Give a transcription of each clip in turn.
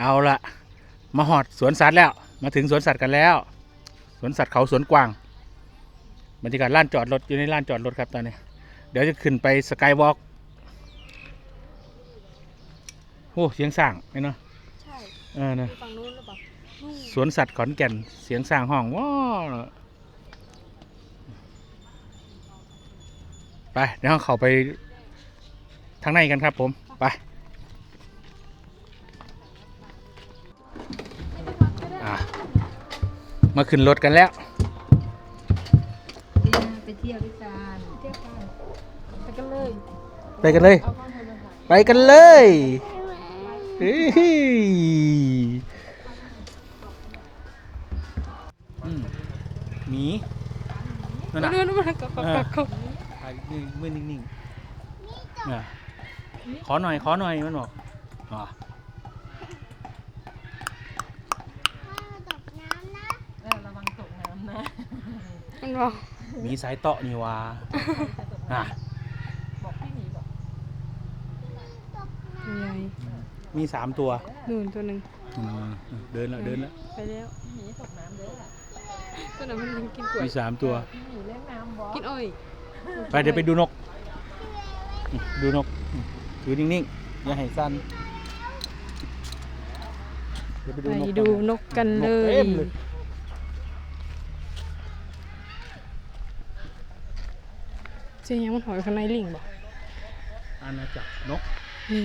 เอาละมาหอดสวนสัตว์แล้ว มาถึงสวนสัตว์กันแล้ว สวนสัตว์เขาสวนกวางบรรยากาศลานจอดรถอยู่ในลานจอดรถครับตอนนี้ เดี๋ยวจะขึ้นไปสกายวอล์กโอ้เสียงส่างไอ้เนาะใช่เออนะอยู่ฝั่งนู้นหรือเปล่านู่นสวนสัตว์ขอนแก่นเสียงส่างห้องว้าไปเดี๋ยวเราเข้าไปทางในกันครับผมไป มาขึ้นรถกันแล้ว ไปเที่ยวด้วยกันเที่ยวกันไปกันเลยไปกันเลย เอาข้อมูลมาใส่ไปกันเลยเฮ้ยอืมหมีนั่นน่ะ นู่นนู่นมันกับกับกับกับถ่ายมือมือนิ่งๆเนี่ยขอหน่อย ขอหน่อย มันบอกอ๋อเออระวังตกน้ำนะ มัน บอกมีสายเตาะนี่วะอะบอกพี่หมีบอกใหญ่มีสามตัวนู่นตัวหนึ่งอืมเดินแล้วเดินแล้วไปแล้วพี่หมีตกน้ำเด้อตัวนั้นมันยังกินกล้วยมีสามตัวพี่หมีเล่นน้ำบอกกินอ้อยไปเดี๋ยวไปดูนกอืมดูนกอืมถือนิ่งๆอย่าให้สั้นเดี๋ยวไปไปดูนกกันดูนกกันเลนกยเต็มเลย เจ๊ยังมันหอยข้างในลิงบอกอาณาจักรนกนี่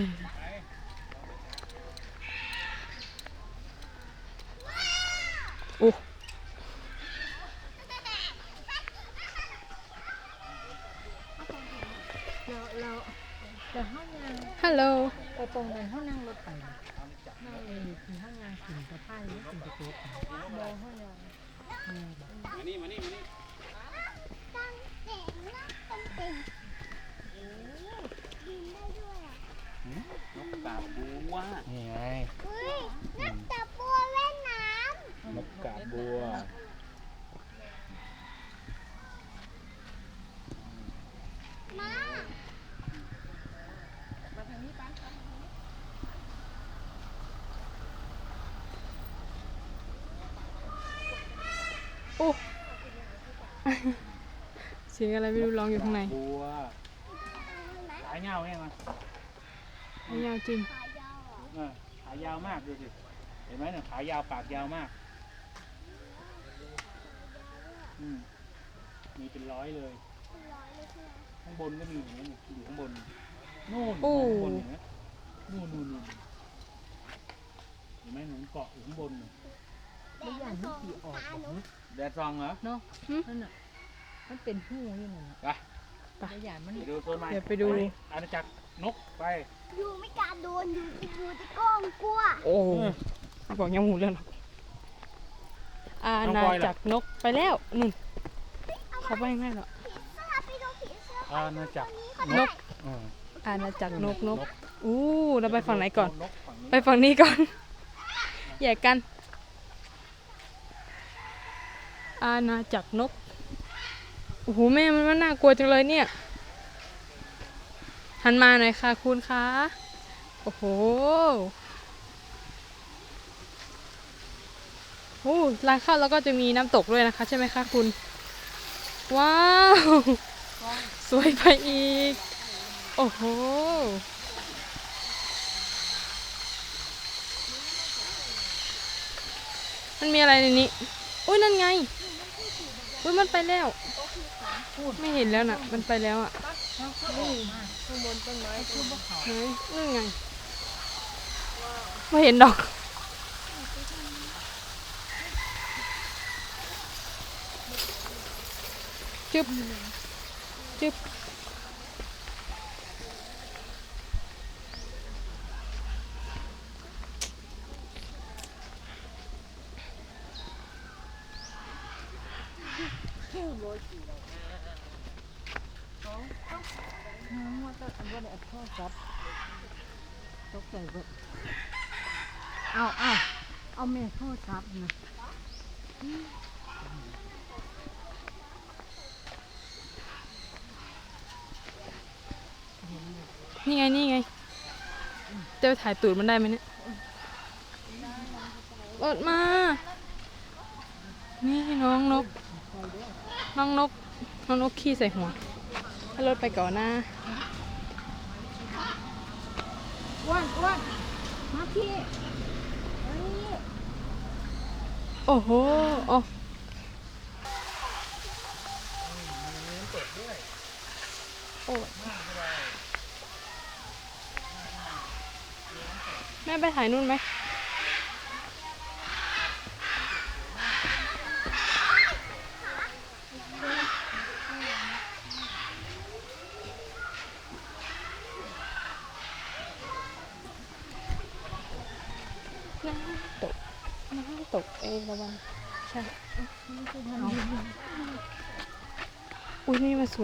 โอ้เราเราแต่ห้องยางฮัลโหลไปตรงนั้นห้องนั่งรถไปนั่งเลยถึงห้องยางถึงสะพายถึงจะโต๊ะมองห้องยางกา บัวนี่ไงนักตะบัวเล่นน้นกกาบัวำมาโอ้ เสียงอะไรไม่รู้ร้องอยู่ข้างใน บัวสายเงาไงมันไม่ ยาวจริงเออขายาวมากดูสิเห็นไหมเนี่ยขายาวปากยาวมากอืมมีเป็นร้อยเลยข้างบนก็มีอย่างนี้ยอยู่ข้างบนนู่นโอ้ข้างบนเห็นไหมนู่นนู่นนู่นเห็นไหมหนุนเกาะอยู่ข้างบนน่ะไม่อย่างนี้ขี่ออกแบบนี้แดดซองเหรอเนาะนั่นน่ะมันเป็นหูยังไงไปแต่อย่างมันไปดูโซนใหม่เดี๋ยวไปดูอาณาจักรนกไปอ ยู่ไม่กล้าโดนอยู่อยู่ที่กล้องกลัวโอ้บอกยังหูเรื่องหรอกอาณาจักรนกไปแล้วนู่นเขาไปไม่หรอกผีเสื้อไปดูผีเสื้ออาณาจักรนกเอออาณาจักรนกนกอู้เราไปฝั่งไหนก่อนนกฝั่งนี้ไปฝั่งนี้ก่อน แยกกัน อาณาจักรนก โอ้โหแม่มันว่าน่ากลัวจังเลยเนี่ย หันมาหน่อยค่ะคุณคะโอ้โหโอ้ร้านข้าวแล้วก็จะมีน้ำตกด้วยนะคะ ใช่ไหมคะคุณ ว้าว สวยไปอีก โอ้โหมันมีอะไรในนี้ อุ้ยนั่นไง อุ้ยมันไปแล้ว ไม่เห็นแล้วน่ะ มันไปแล้วอะ ข้างบนต้นไม้นั่นไงไม่เห็นดอกจึ๊บจึ๊บน้อ งว่าจะว่าได้โทษครับตกใจเบิดเอาเอาเอาแม่โทษครับนะนี่ไง นี่ไง เจะไปถ่ายตูดมันได้ไหมเนี่ยรถมา นี่น้องนก น้องนก น้องนกขี้ใส่หัว ให้รถไปก่อนนะอ้วนอ้วนมาพี่มานี่โอ้โหโอ้โอ้แม่ไปถ่ายนู่นไหม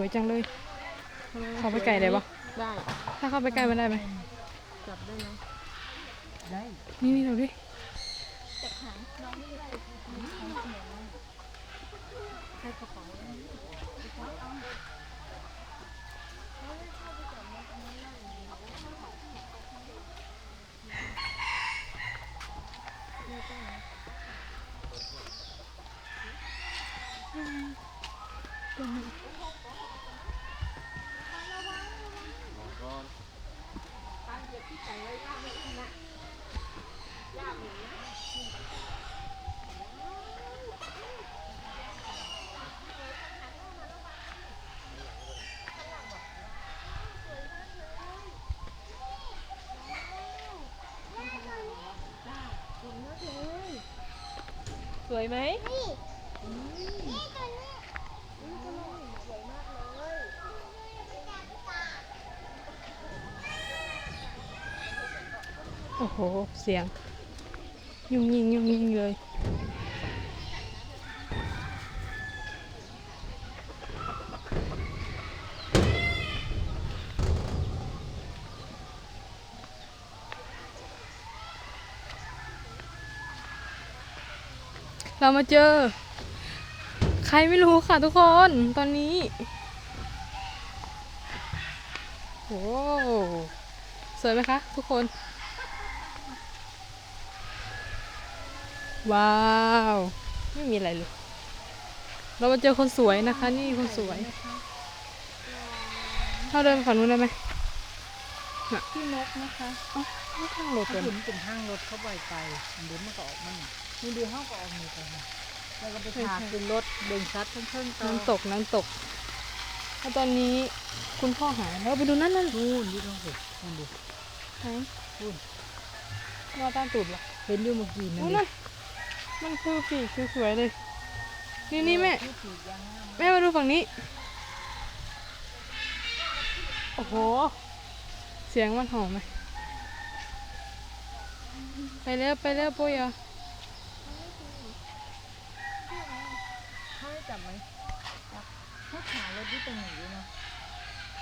วยจังเลย เข้าไปไกลได้ปะได้ ถ้าเข้าไปใกล้มันได้ไหมจับได้ไหมได้ นี่นี่ดูดิส วยไหมนี่นี่ตัวนี้โอ้โห เสียง ยุ่งยิงยุ่งยิงเลย เรามาเจอ ใครไม่รู้ค่ะทุกคนตอนนี้โอ้สวยไหมคะ ทุกคน ว้าว ไม่มีอะไรเลย เรามาเจอคนสวยนะคะ นี่คนสวยเราเดินไปฝั่งนู้นได้ไหมพี่นกนะคะอ๋อไม่ทางรถถ้าเลยเห็นเป็นห้างรถเข้าไปไปเดี๋ยวมันก็ออกมานี่ นี่เดียวห้างก็ออกนี่ไปนะแล้วก็ไปพาขึ้นรถเดินชัดเพิ่งๆต่อน้ำตกน้ำตกแล้วตอนนี้คุณพ่อหายแล้วไปดูนั่นนั่นนู่นนี่ต้องสินู่นดูไหนนู่นว่าตามตูดเหรอเห็นอยู่เมื่อกี้นั่นโอ้ดินั่นมันคือปีกสวยๆเลย นี่นี่แม่ที่ปีกยางงามแม่มาดูฝั่งนี้ โอ้โห เสียงมันหอมไหมไปเร็วไปเร็วปุ้ยอะ เขาให้ จับไหมจับเขาขารถที่ตรงไหนอยู่เนาะ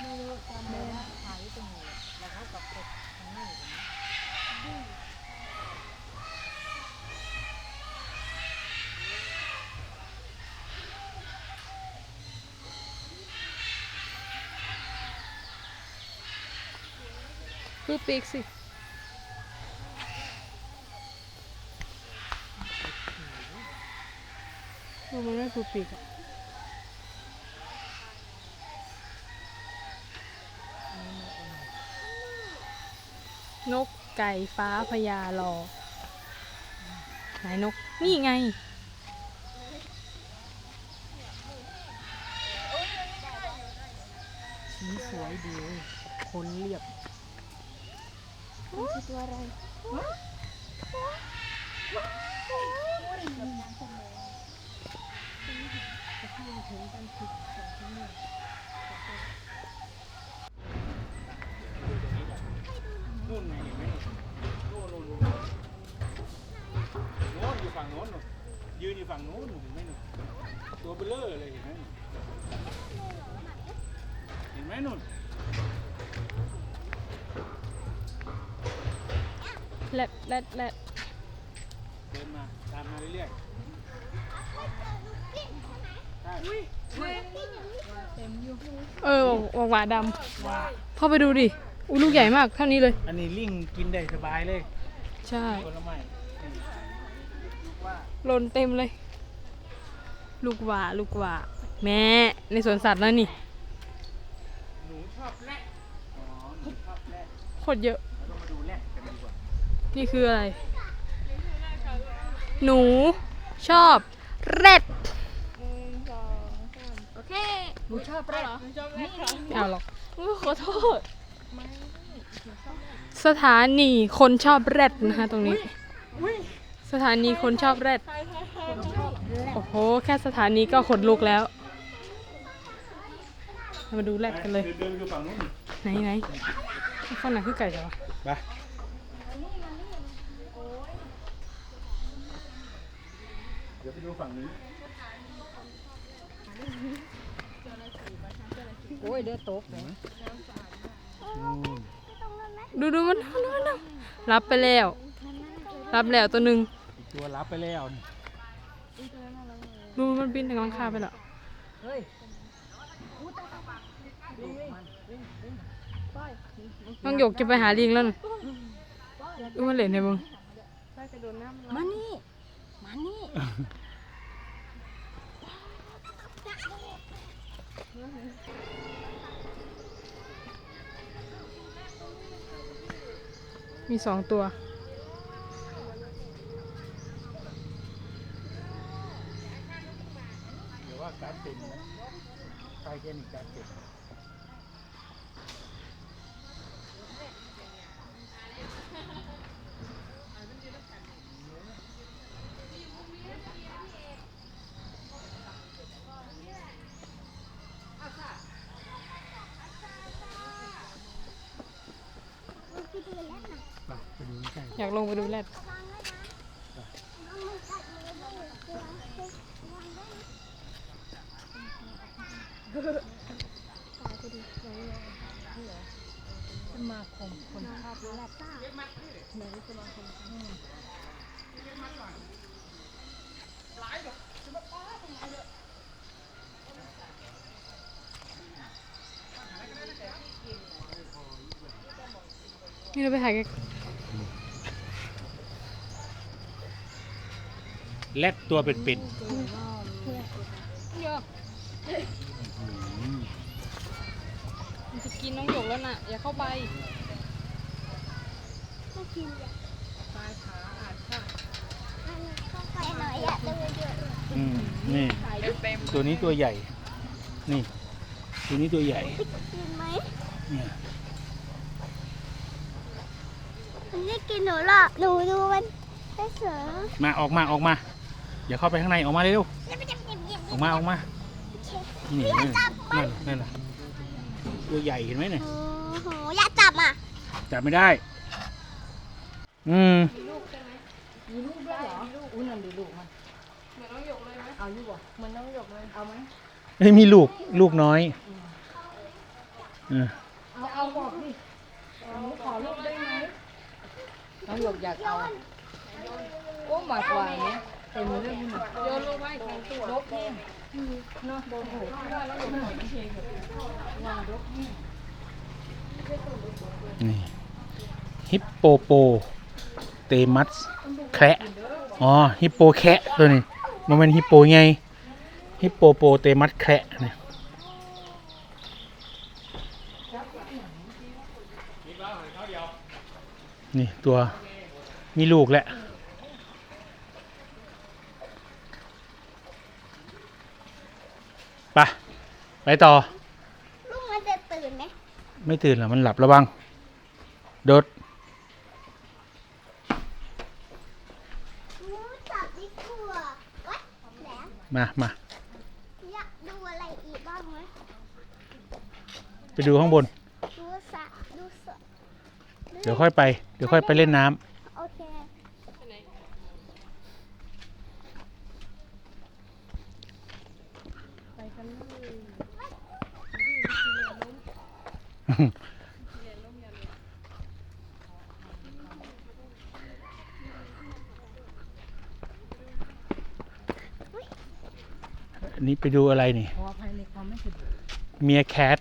ไม่รู้จำไม่ได้ขายที่ตรงไหนแล้วเขากับไปทางนั้นอยู่นะคือปีกสิ ดูมันไม่คือปีกอะนกไก่ฟ้าพญารอไหนนก นี่ไง สีสวยดีคนเรียบมันคือตัวอะไร นู่นไงเห็นไหมนู่นนู่นนู่นโน้นอยู่ฝั่งโน้นหนูยืนอยู่ฝั่งโน้นนู่นเห็นไหมนู่นตัวเบลเลอร์เลยเห็นไหมหนู่นเห็นไหมนู่นแลบแลบแลบเดินมาตามมาเรื่อยๆ เออหวานหวานดว้าำเข้าไปดูดิอุ้ยลูกใหญ่มากเท่านี้เลย อันนี้ลิงกินได้สบายเลยใช่ผลไม้หล่นเต็มเลย ลูกหว่าลูกหว่า แม่ในสวนสัตว์แล้วนี่หนูชอบแรดอ๋อหนูชอบแรดโคตรเยอะ เราต้องมาดูแรดกันดีกว่านี่คืออะไร หนูชอบแรดโอ เคหนูชอบแรดไม่เอาหรอกขอโทษ สถานีคนชอบแรดนะคะตรงนี้ สถานีคนชอบแรด โอ้โห แค่สถานีก็ขนลุกแล้ว มาดูแรดกันเลย เดินไปดูฝั่งนู้นไหนไหนข้างหน้าคือไก่จ้ะวะไปเดี๋ยวไปดูฝั่งนี้ โอ้ยเดือดตกเลยดูดูมันดูมันดูรับไปแล้ว รับแล้วตัวหนึ่งอีกตัวรับไปแล้วนี่ดูมันบินถึงหลังคาไปแล้วเฮ้ยน้องหยกจะไปหาลิงแล้วนะดูมันเล่นในมึงมานี่ มานี่ มีสองตัว หรือว่าการต็มนะใครแค่นี้การต็ม ไปไปดูใกล้ อยากลงไปดูแรดสมาคมคนชอบแรดนี่เราไปถ่ายกัน แรดตัวเป็นเยอะมันจะกินน้องหยกแล้วน่ะ อย่าเข้าไปไม่กินอะปลายขาอาจค่ะมันเข้าไปหน่อยอะเดินเยอะๆอืมนี่ตัวนี้ตัวใหญ่ นี่ ตัวนี้ตัวใหญ่ กินไหมเนี่ย มันไม่กินหนูหรอกหนูดูมันได้เสือมาออกมาออกมา อย่าเข้าไปข้างในออกมาเร็วแล้วมันจะเก็บเก็บออกมาออกมานี่นั่นนั่นนั่นน่ะตัวใหญ่เห็นไหมเนี่ยโอ้โหอย่าจับอะจับไม่ได้ อืมมีลูกด้วยเหรอมีลูกอุ้ยนั่นดูลูกมันเหมือนน้องหยกเลยไหมเอาอยู่บ่เหมันน้องหยกเลยเอาไหมเฮ้ยมีลูกลูกน้อยเออเอาเอาบอกดิหนูขอลูกได้ไหมน้องหยกอยากเอาโอ้หมากกว่านี้ เต็มเลยโยนลงไปแข่งตัวรกนี่เนาะโดนหูนี่ฮิปโปโปเตมัสแคระอ๋อฮิปโปแคะตัวนี้มันเป็นฮิปโปไงฮิปโปโปเตมัสแคระนี่ยนี่ตัวมีลูกแล้ว ไปไปต่อ ลูกมันจะตื่นไหมไม่ตื่นหรอมันหลับระวัง โดดหนูจับดีกว่าวัดแหลมมามาอยากดูอะไรอีกบ้างไหมไปดูข้างบน ดูสระดูสระเดี๋ยวค่อยไป เดี๋ยวค่อยไปเล่นน้ำ นี่ไปดูอะไรนี่เมียแคท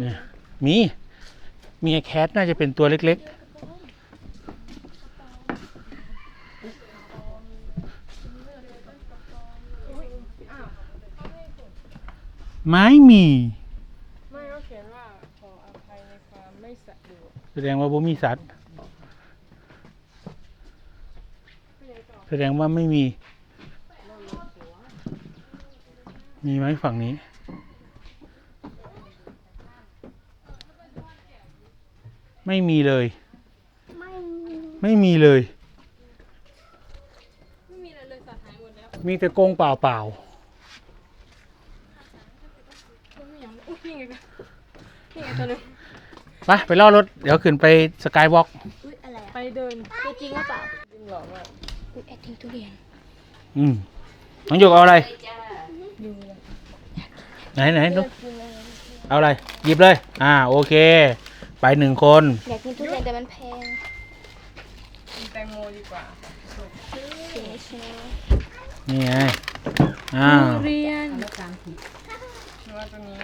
เนี่ยมี เมียแคทน่าจะเป็นตัวเล็ก ๆ ไม่มี แสดงว่าบ่มีสัตว์ แสดงว่าไม่มี มีไหมฝั่งนี้ ไม่มีเลยไม่มีไม่มีเลย ไม่มีอะไรเลยสัตว์หายหมดแล้วมีแต่กรงเปล่าเปล่าไม่มีอย่างอุ๊ยนี่ไงกันนี่ไงตัวหนึงๆ ไปไปล่อรถ เดี๋ยวขึ้นไปสกายวอล์กอุ้ยอะไรไปเดินตัวจริงหรือเปล่าจริงหรอว่าอุ้ยแอดทิ้งทุเรียนอืมน้องหยกเอาอะไรไหนไหนดูเอาอะไร หยิบเลย อ่า โอเค ไปหนึ่งคน อยากกินทุเรียนแต่มันแพงกินแตงโมดีกว่าสีไม่ใช่นี่ไง อ้าวทุเรียนแล้วกลางผิดหรือว่าตัวนี้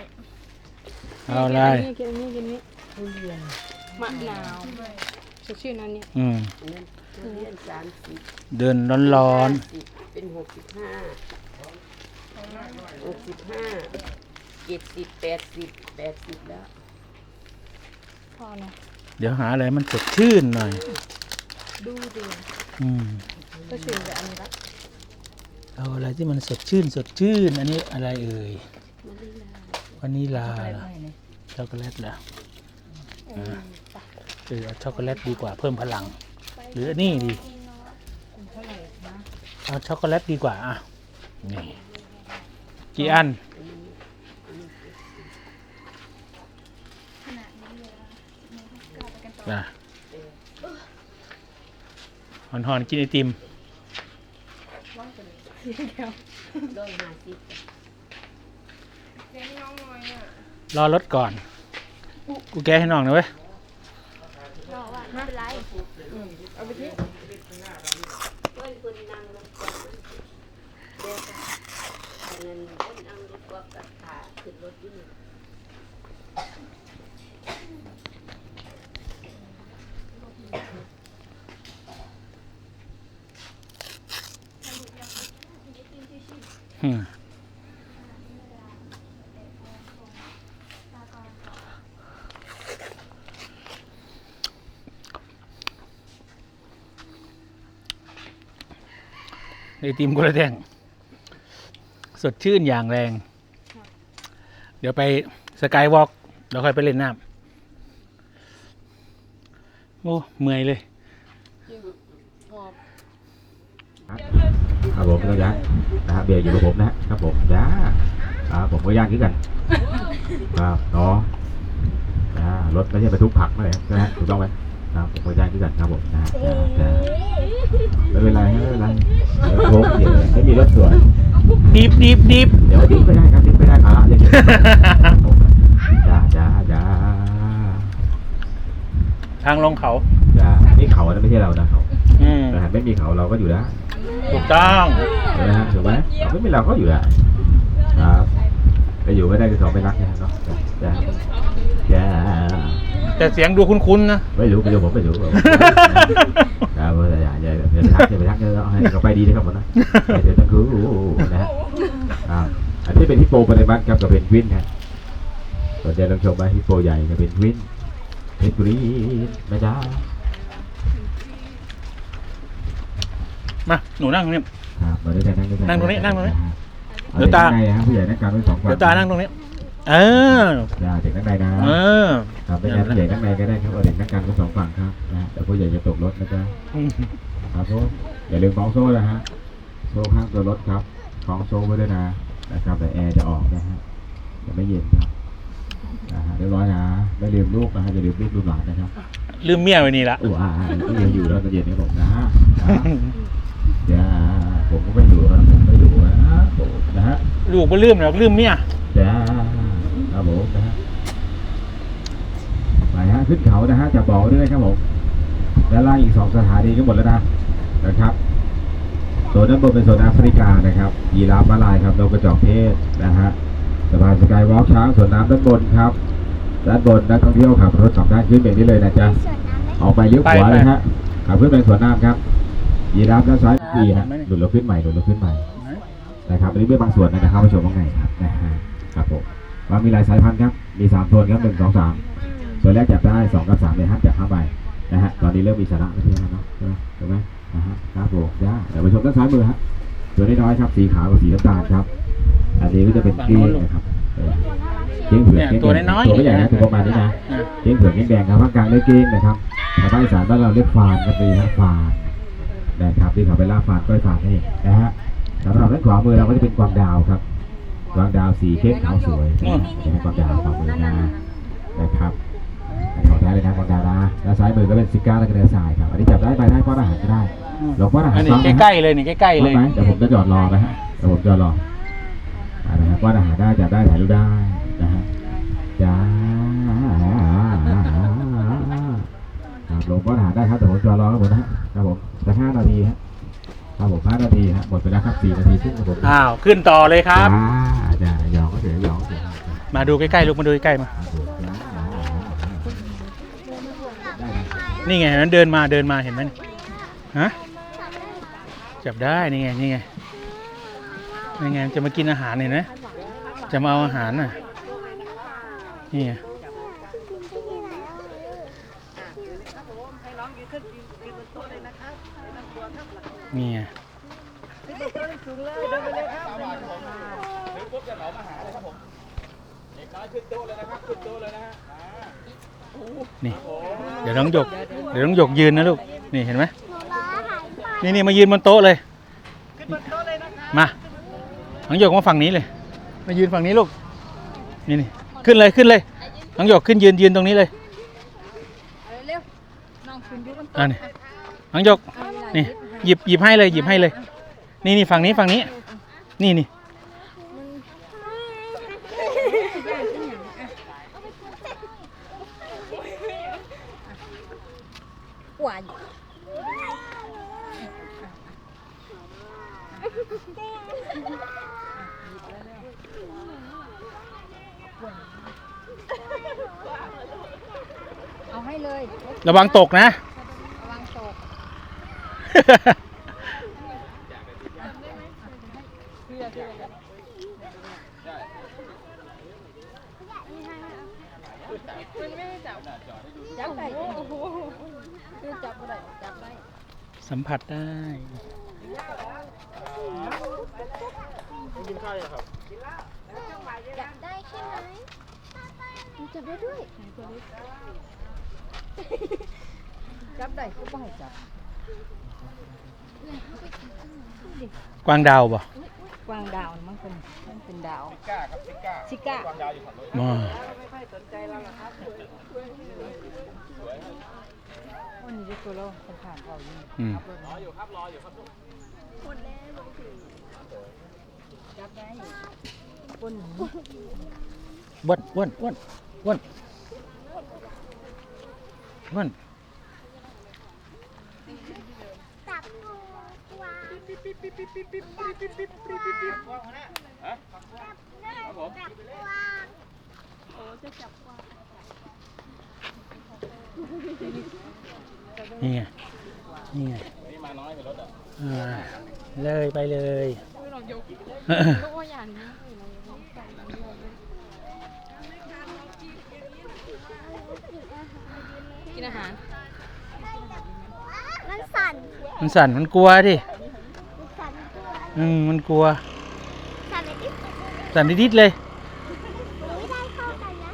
เอาอะไร กินอันนี้กินอันนี้ ทุเรียนมะนาวสดชื่นอันนี้อืมอันนั้นทุเรียนสามสิบเดินร้อนสิบเป็นหกสิบห้าหกสิบห้าเจ็ดสิบแปดสิบแปดสิบแล้วพอนะๆ เดี๋ยวหาอะไรมันสดชื่นหน่อย ดูดิอืมสดชื่นแต่อันนี้ละเอาอะไรที่มันสดชื่นสดชื่น อันนี้อะไรเอ่ยวานิลาเหรอช็อกโกแลตเหรออ่า เออเอาช็อกโกแลตดีกว่าเพิ่มพลัง หรืออันนี้ดีเอาช็อกโกแลตดีกว่าอะนี่กี่อันจ้ะหอนหอนๆกินไอติมร้อยห้าสิบเลี้ยงน้องน้อยอะรอรถก่อน กูแกะให้น้องหนะเว้ยน้องว่าไม่เป็นไรเอาไปที่เพื่อนคนนั่งรถกวนเดี๋ยวก็อันนั้นคนนั่งรถกวนกับขาขึ้นรถอยู่นี่ อืมไอ ติมกุละแท่งสดชื่นอย่างแรง เดี๋ยวไปสกายวอล์กเดี๋ยวค่อยไปเล่นน้ำโอ้เมื่อยเลยหอบครับผมก็ยักนะครับเบียร์อยู่กับผมนะครับผมจ้าครับผมก็ย่างขึ้นกันครับเนาะรถไม่ใช่บรรทุกผักมาเลยนะฮะถูกต้องไหม ครับผมก็ย่างขึ้นกันครับผมนะจ้าจ้าไม่เป็นไรไม่เป็นไรเดี๋ยวผมเดี๋ยวไม่มีรถสวนดิบดิบดิบเดี๋ยวดิ้นไม่ได้ครับดิ้นไม่ได้ภาระอย่างเงี้ยครับจ้าจ้าจ้าทางลงเขาจ้านี่เขานะไม่ใช่เรานะเขาอืมนะฮะไม่มีเขาเราก็อยู่ได้ถูกต้องใช่ไหมฮะถูกไหมไม่มีเราก็อยู่ได้ครับจะอยู่ไม่ได้ก็สองไม่รักนะครับเนาะจ้า แต่เสียงดูคุ้นๆนะ ไม่รู้ไม่รู้ผมไม่รู้ครับอย่าอย่าอย่าอย่าไปทักอย่าไปทักเยอะให้เขาไปดีนะครับผมนะเดี๋ยวต้องคือนะฮะครับอันนี้เป็นฮิปโปปริมัตครับกับเป็นวินนะสนใจลองชมไหมฮิปโปใหญ่กับเป็นวินเพชรบุรีไม่ได้มาหนูนั่งตรงนี้ครับมาด้วยกันนั่งด้วยกันนั่งตรงนี้นั่งตรงนี้เดี๋ยวตาผู้ใหญ่นั่งกางเป็นสองฝั่งเดี๋ยวตานั่งตรงนี้ เอออย่าเด็กนั่งในนะเออครับไม่งั้นผู้ใหญ่นั่งในก็ได้ครับเอาเด็กนั่งกลางเป็นสองฝั่งครับนะแต่ผู้ใหญ่จะตกรถนะจ๊ะอืมครับผมอย่าลืมคล้องโซ่นะฮะโซ่ข้างตัวรถครับคล้องโซ่ไว้ด้วยนะนะครับแต่แอร์จะออกนะฮะจะไม่เย็นครับนะฮะเรียบร้อยนะไม่ลืมลูกนะฮะอย่าลืมลูกลูกหลานนะครับลืมเมียไว้นี่ละอู้อ่าที่ยังอยู่แล้วตอนเย็นนี้ผมนะฮะนะเดี๋ยวผมก็ไม่อยู่นะผมไม่อยู่นะผมนะฮะลูกบ่ลืมหรอกลืมเมียจ้า ครับผมนะฮะไปฮะขึ้นเขานะฮะจะบอกด้วยครับผมด้านล่างอีกสองสถานีก็หมดแล้วนะนะครับโซนด้านบนเป็นโซนแอฟริกานะครับยีราฟมาลายครับนกกระจอกเทศนะฮะสะพานสกายวอล์กช้างสวนน้ำด้านบนครับด้านบนนักท่องเที่ยวขับรถสองด้านขึ้นเป็นนี้เลยนะจ๊ะส่วนน้ำไหมออกไปเลี้ยวขวาเลยฮะขับขึ้นไปสวนน้ำครับยีราฟด้านซ้ายดีฮะหลุดเราขึ้นใหม่หลุดเราขึ้นใหม่นะครับอันนี้เป็นบางส่วนนะครับมาชมข้างในครับนะฮะครับผม ว่ามีหลายสายพันธุ์ครับ มีสามโซนครับหนึ่งสองสามส่วนแรกจับได้สองกับสามเลยห้ามจับห้าใบนะฮะ ตอนนี้เริ่มมีสาระแล้วใช่ไหมเนาะใช่ไหมถูกไหมนะฮะครับผมย่าเดี๋ยวไปชมด้านซ้ายมือฮะตัวน้อยๆครับ สีขาวกับสีน้ำตาลครับ อันนี้ก็จะเป็นเก้งนะครับเออเก้งเผือกเนี่ยเก้งตัวแดงน้อยๆตัวไม่ใหญ่นะตัวประมาณนี้นะอะเก้งเผือกเก้งแดงครับภาคกลางเรียกเก้งนะครับทางภาคอีสานบ้านเราเรียกฟานกันเลยนะฟานนะครับที่เขาไปล่าฟานก้อยฟานนี่นะฮะสำหรับด้านขวามือเราก็จะเป็นกวางดาวครับก วางดาวสีเข้มขาวสวยนะฮะจะเป็นกวางดาวขวามือนะนะครับขอแท้เลยนะกวางดาวนะแล้วซ้ายมือก็เป็นซิก้าและกระเดือทรายครับอันนี้จับได้ไปได้ป้อนอาหารก็ได้ลองป้อนอาหารอันนี้ซ้ำนะฮะใกล้ๆเลยนี่ใกล้ๆเลยไหมเดี๋ยวผมจะจอดรอนะฮะเดี๋ยวผมจอดรออ่านะฮะป้อนอาหารได้จับได้ถ่ายรูปได้นะฮะจ้าครับลงป้อนอาหารได้ครับแต่ผมจอดรอครับผมนะฮะครับผมสักห้านาทีฮะ ครับผมห้านาทีฮะหมดไปแล้วครับสี่นาทีครึ่งครับผมอ้าวขึ้นต่อเลยครับ อ่าจ้าหยอกก็เดี๋ยวหยอกก็เดี๋ยวมาดูใกล้ๆลูกมาดูใกล้ๆมาครับผมจ้านี่ไงมันเดินมาเดินมาเห็นไหมนี่ฮะจับได้นี่ไงนี่ไงนี่ไงจะมากินอาหารเห็นไหมจะมาเอาอาหารน่ะนี่ไง นี่ไงนี่ เดี๋ยวน้องหยก เดี๋ยวน้องหยกยืนนะลูก นี่เห็นไหมนี่นี่มายืนบนโต๊ะเลย มา น้องหยกมาฝั่งนี้เลย มายืนฝั่งนี้ลูก นี่นี่ขึ้นเลยขึ้นเลย น้องหยกขึ้นยืนยืนตรงนี้เลยเร็วน้องคุณอยู่บนอ่านี่น้องหยก นี่ หยิบหยิบให้เลยหยิบให้เลย นี่นี่ฝั่งนี้ฝั่งนี้ นี่นี่หวานเอาให้เลย ระวังตกนะระวังตก จับได้คือจับได้จับได้สัมผัสได้จับได้ใช่ไหมจับได้ด้วยจับได้ก็บ่จับ กวางดาวป่ะกวางดาวน่ะมันเป็นมันเป็นดาวซิก้าครับซิก้าซิก้ามาวันนี้จะตัวเราคนผ่านเขาอยู่อืมจับได้คนหนีอ้วนอ้วนอ้วนอ้วนอ้วนจับงูก วางจับกวางจับกวางนี่ไง นี่ไงอ่าเลยไปเลยเรายกก็ว่าอย่างนี้กินอาหาร มันสั่น มันสั่นมันกลัวดิ อืมมันกลัวสั่นเลยที่สั่นดิดๆเลยไม่ได้เข้ากันนะ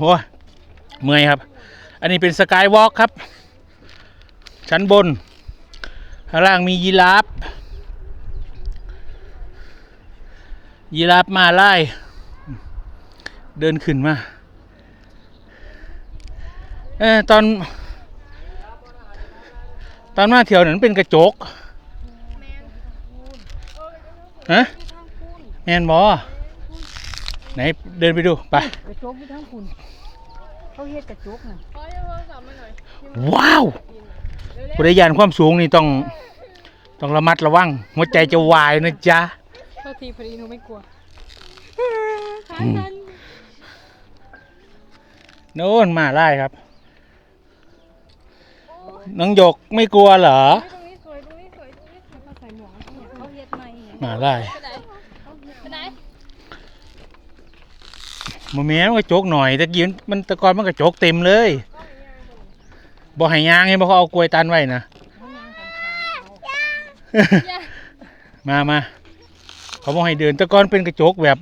โอ้ยเมื่อยครับ อันนี้เป็นสกายวอล์กครับ ชั้นบน ข้างล่างมียีราฟ ยีราฟมาไล่ เดินขึ้นมา เออตอน ตอนมาเที่ยวนั้นเป็นกระจกฮะแมนบอไหนเดินไปดูไปกระจกอยู่ทั้งคุณเขาเฮ็ดกระจกน่ะขอโทรศัพท์มาหน่อยว้าวผู้ใดยานความสูงนี่ต้องต้องระมัดระวังหัวใจจะวายนะจ๊ะโทษทีพอดีหนูไม่กลัวขาอืมสั่นโน่นมาไล่ครับ น้องหยกไม่กลัวเหรอมาใส่มวกเม่มได้ไปไมแม่นก็จกหน่อยตะกี้มันมันตะกอนมันก็จกเต็มเลยบ่ให้ยางไงบ่เขาเอากลวยตันไว้นะ มามาเขาบอกให้เดินตะกอนเป็นกระจกแบบ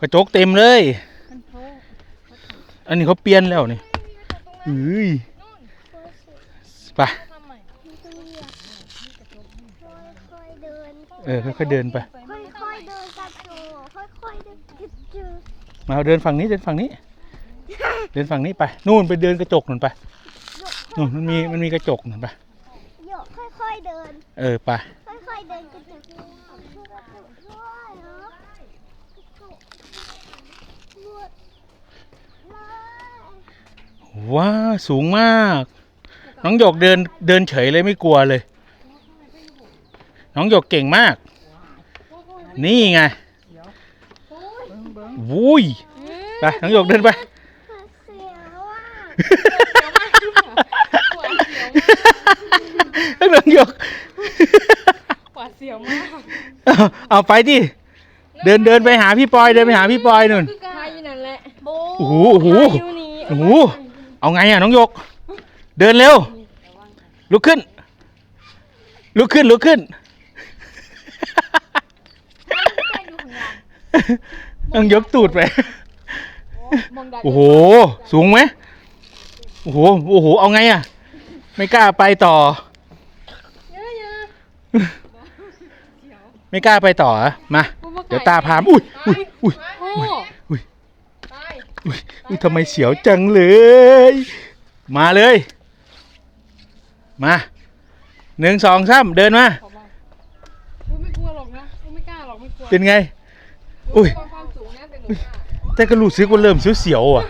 กระจกเต็มเลยอันนี้เขาเปลี่ยนแล้วนี่เอ้ย ไปทำใหม่ค่อยๆเดิน เออค่อยๆเดินไป ค่อยๆเดินกระโจค่อยๆเดินกระโจมาเดินฝั่งนี้เดินฝั่งนี้ เดินฝั่งนี้ไป นู่นไปเดินกระจกนู่นไปนู่นมันมีมันมีกระจกนู่นไปโยกค่อยๆเดิน เออไปค่อยๆเดินกระโจกกระโจกด้วยเนาะกระโจกหมดเลยว้าสูงมาก น้องหยกเดินเดินเฉยเลยไม่กลัวเลย น้องหยกเก่งมาก นี่ไงวุ้ยไปน้องหยกเดินไปเสียวอะน้องหยก หวาดเสียวมากเอาเอาไปดิ เดินเดินไปหาพี่ปอยเดินไปหาพี่ปอยนู่นกายอยู่นั่นแหละโบโอ้โหโอ้โห อยู่นี่โอ้โหเอาไงอะน้องหยก เดินเร็ว ลุกขึ้น ลุกขึ้น ลุกขึ้นต้องยกตูดไปมองดันโอ้โห สูงไหมโอ้โห โอ้โห เอาไงอะ ไม่กล้าไปต่อเยอะเยอะไม่กล้าไปต่อเหรอมา เดี๋ยวตาพาม อุ้ยอุ้ยอุ้ยโอ้อุ้ยไปอุ้ยอุ้ยทำไมเสียวจังเลย มาเลย มาหนึ่งสองสามเดินมาขอบ้างอุ๊ยไม่กลัวหรอกนะอุ๊ยไม่กล้าหรอกไม่กลัวเป็นไง อุ้ยกลัวความสูงนะแต่หนูกล้าแต่ก็รู้สึกว่าเริ่มเสียวๆอะ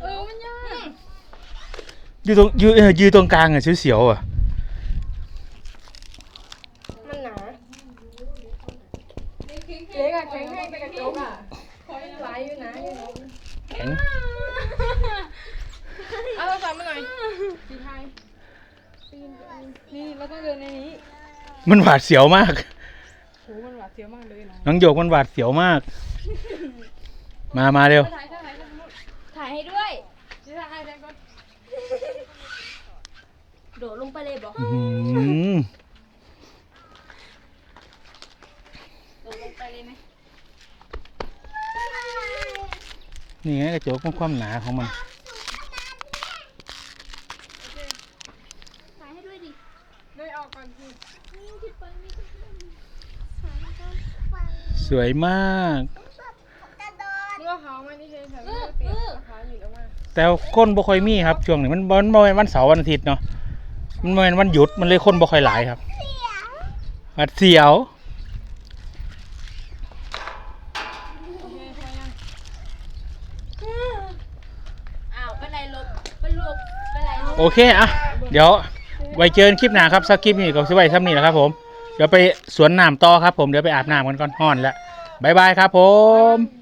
เออมันยากอยู่ตรงอยู่เอ่อยืนตรงกลางอะเสียวๆอะ มันหนาเล็กอะแข็งให้ไปกระจกอะคอยไหลอยู่นะอยู่นะ แข็ง เอาเราจับมาหน่อยสีไทยนี่เราต้องเดินในนี้ มันหวาดเสียวมาก โหมันหวาดเสียวมากเลยนะน้องโยกมันหวาดเสียวมาก มามาเร็ว ถ่ายถ่ายถ่ายถ่ายถ่ายให้ด้วยถ่ายถ่ายถ่ายก่อนโดดลงไปเลยบอกอื้อหือโดดลงไปเลยไหมนี่ไงกระจกมันความหนาของมัน ถ่ายให้ด้วยดิ เดินออกก่อนสิ นี่ที่ปังนี่ สวยมาก เมื่อเขามานี่เฉยๆไม่ได้เปลี่ยนราคาอยู่แล้วมาแต่คนบ่ค่อยมีครับช่วงนี้มันมันบ่แม่นวันเสาร์วันอาทิตย์เนาะมันบ่แม่นวันหยุดมันเลยคนบ่ค่อยหลายครับหวัดเสียวอ้าวเป็นไรลบเป็นลบเป็นไรลบ โอเคอะเดี๋ยวไว้เจอกันคลิปหน้าครับสักคลิปนี้ก็สิไว้ซ้ำนี้แหละครับผม เดี๋ยวไปสวนน้ำต่อครับผมเดี๋ยวไปอาบน้ำกันก่อนห้อนแล้วบายบายครับผม